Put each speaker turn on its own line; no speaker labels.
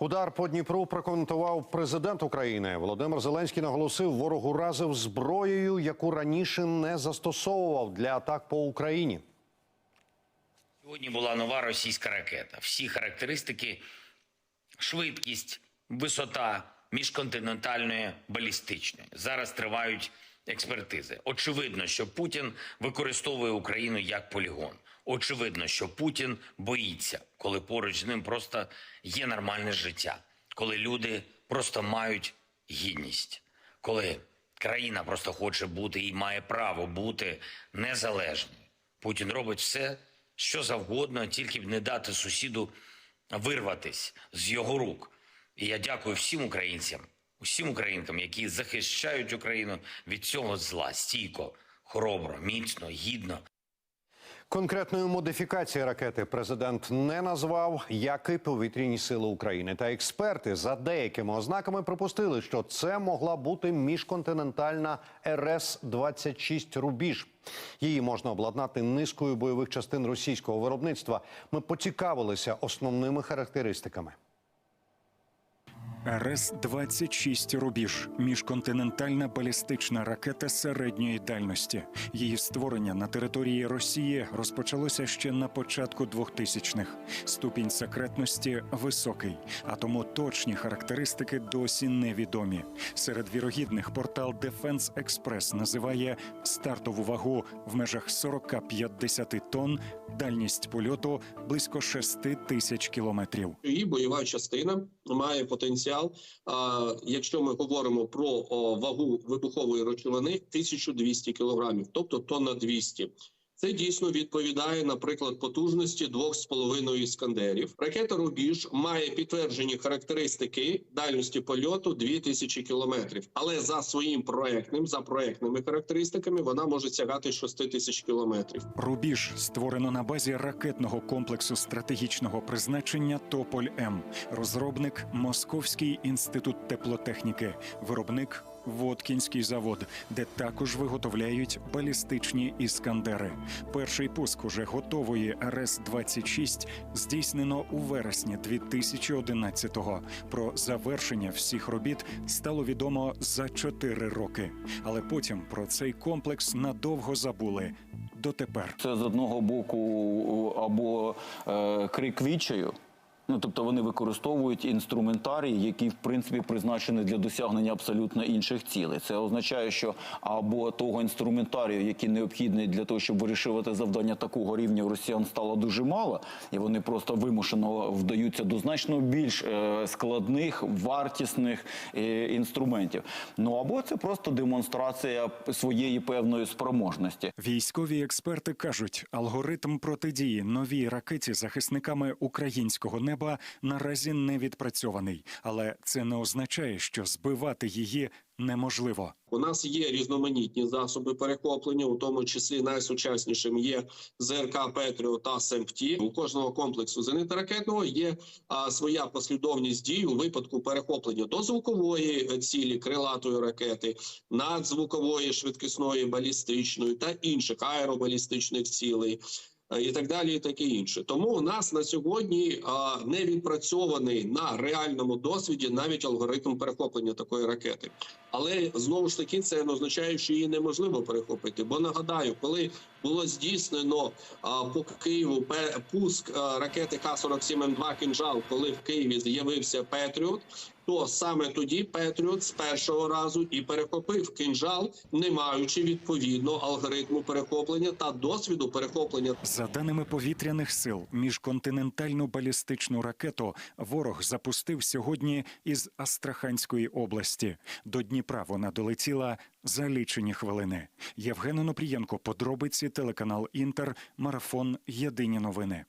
Удар по Дніпру прокоментував президент України. Володимир Зеленський наголосив, ворог уразив зброєю, яку раніше не застосовував для атак по Україні.
Сьогодні була нова російська ракета. Всі характеристики, швидкість, висота міжконтинентальної балістичної. Зараз тривають експертизи. Очевидно, що Путін використовує Україну як полігон. Очевидно, що Путін боїться, коли поруч з ним просто є нормальне життя, коли люди просто мають гідність, коли країна просто хоче бути і має право бути незалежною. Путін робить все, що завгодно, тільки б не дати сусіду вирватись з його рук. І я дякую всім українцям, усім українкам, які захищають Україну від цього зла стійко, хоробро, міцно, гідно.
Конкретної модифікації ракети президент не назвав, як і повітряні сили України. Та експерти за деякими ознаками припустили, що це могла бути міжконтинентальна РС-26 Рубіж. Її можна обладнати низкою бойових частин російського виробництва. Ми поцікавилися основними характеристиками.
РС-26 «Рубіж» – міжконтинентальна балістична ракета середньої дальності. Її створення на території Росії розпочалося ще на початку 2000-х. Ступінь секретності високий, а тому точні характеристики досі невідомі. Серед вірогідних портал Defense Express називає стартову вагу в межах 40-50 тонн, дальність польоту близько 6 тисяч кілометрів.
Її бойова частина має потенціал. А, якщо ми говоримо про вагу вибухової речовини, 1200 кілограмів, тобто тонна 200. Це дійсно відповідає, наприклад, потужності двох з половиною іскандерів. Ракета Рубіж має підтверджені характеристики дальності польоту 2000 кілометрів, але за своїм проектним, за проектними характеристиками, вона може сягати 6000 кілометрів.
Рубіж створено на базі ракетного комплексу стратегічного призначення Тополь М. Розробник Московський інститут теплотехніки, виробник Водкінський завод, де також виготовляють балістичні іскандери. Перший пуск уже готової РС-26 здійснено у вересні 2011-го. Про завершення всіх робіт стало відомо за чотири роки. Але потім про цей комплекс надовго забули. Дотепер.
Це з одного боку або е, крик відчаю. Ну, тобто вони використовують інструментарій, який в принципі призначений для досягнення абсолютно інших цілей. Це означає, що або того інструментарію, який необхідний для того, щоб вирішувати завдання такого рівня у росіян стало дуже мало, і вони просто вимушено вдаються до значно більш е, складних, вартісних е, інструментів. Ну або це просто демонстрація своєї певної спроможності.
Військові експерти кажуть, алгоритм протидії новій ракеті захисниками українського неба наразі не відпрацьований, але це не означає, що збивати її неможливо.
У нас є різноманітні засоби перехоплення, у тому числі найсучаснішим є ЗРК Петріо та СЕМПТІ. У кожного комплексу зенитно-ракетного є а, своя послідовність дій у випадку перехоплення до звукової цілі крилатої ракети, надзвукової швидкісної балістичної та інших аеробалістичних цілей. Е, І так далі, і таке інше. Тому у нас на сьогодні а, не відпрацьований на реальному досвіді навіть алгоритм перехоплення такої ракети. Але знову ж таки це не означає, що її неможливо перехопити. Бо нагадаю, коли було здійснено а, по Києву пуск ракети Х-47М2 «Кінжал», коли в Києві з'явився Петріот, то саме тоді Петріот з першого разу і перехопив кінжал, не маючи відповідно алгоритму перехоплення та досвіду перехоплення
За даними повітряних сил, міжконтинентальну балістичну ракету ворог запустив сьогодні із Астраханської області. До Дніпра вона долетіла за лічені хвилини. Євген Онопрієнко, подробиці, телеканал Інтер, марафон Єдині новини.